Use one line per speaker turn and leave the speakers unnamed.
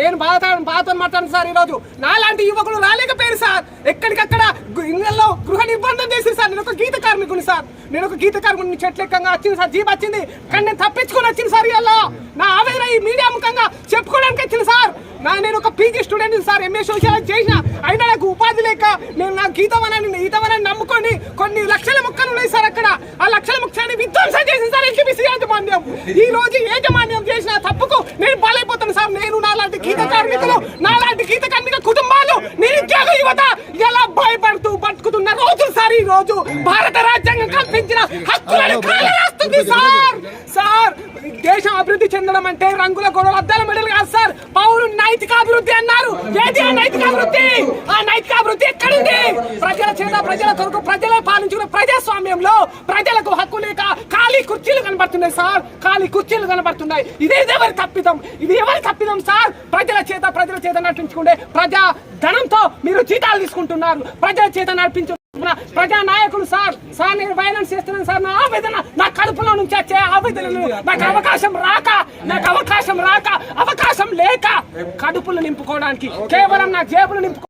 నేను బాధ బాధతో మాట్లాడను సార్ ఈ రోజు నాలాంటి యువకులు రాలేకపోయారు సార్. ఎక్కడికక్కడ ఇళ్ళలో గృహ నిర్బంధం చేసి సార్. నేను ఒక గీత కార్మికుని సార్. నేను ఒక గీత కార్మికుని చెట్లెక్కంగా వచ్చింది సార్. జీప్ వచ్చింది. కానీ నేను తప్పించుకొని వచ్చింది సార్ ఇవాళ. నా ఆవేదన ఈ మీడియా ముఖంగా చెప్పుకోవడానికి వచ్చింది సార్. నా నేను ఒక PG student sir. MA social చేసిన అయినా నాకు ఉపాధి లేక నేను నా గీతవనాన్ని ఈతవనాన్ని నమ్ముకొని కొన్ని లక్షల మొక్కలు ఉన్నాయి సార్ అక్కడ. ఆ లక్షల మొక్కని విధ్వంసం చేసింది సార్. ఎల్టీబీసీ యాజమాన్యం. ఈ రోజు యాజమాన్యం చేసిన తప్పుకు నేను బలైపోతాను సార్ నేను నాలాంటి గీత కార్మికులు నాలాంటి గీత కార్మిక కుటుంబాలు నిరుద్యోగ యువత ఎలా భయపడుతూ బతుకుతున్న రోజు సార్ ఈ రోజు భారత రాజ్యాంగం కల్పించిన హక్కులను కాలరాస్తుంది సార్. సార్ దేశం అభివృద్ధి చెందడం అంటే రంగుల గొడవలు అద్దాల మెడలు కాదు సార్. పౌరు నైతిక అభివృద్ధి అన్నారు. ఏది ఆ నైతిక అభివృద్ధి ఆ నైతిక అభివృద్ధి ఎక్కడుంది? ప్రజల చేత ప్రజల కొరకు ప్రజలే పాలించుకున్న ప్రజాస్వామ్యంలో ప్రజలకు హక్కు లేక ఖాళీ కుర్చీలు కనబడుతున్నాయి సార్. ఖాళీ కుర్చీలు కనబడుతున్నాయి. ఇది ఎవరి తప్పిదం. ఇది ఎవరి తప్పిదం సార్? ప్రజల చేత ప్రజల చేత నటించుకుంటే ప్రజా ధనంతో మీరు జీతాలు తీసుకుంటున్నారు. ప్రజల చేత నడిపించు ప్రజా నాయకులు సార్. సార్ నేను వైలెన్స్ చేస్తున్నాను సార్. నా ఆవేదన నా కడుపులో నుంచి వచ్చే ఆవేదనలు నాకు అవకాశం రాక నాకు అవకాశం రాక అవకాశం లేక కడుపులు నింపుకోవడానికి కేవలం నా జేబులు నింపుకో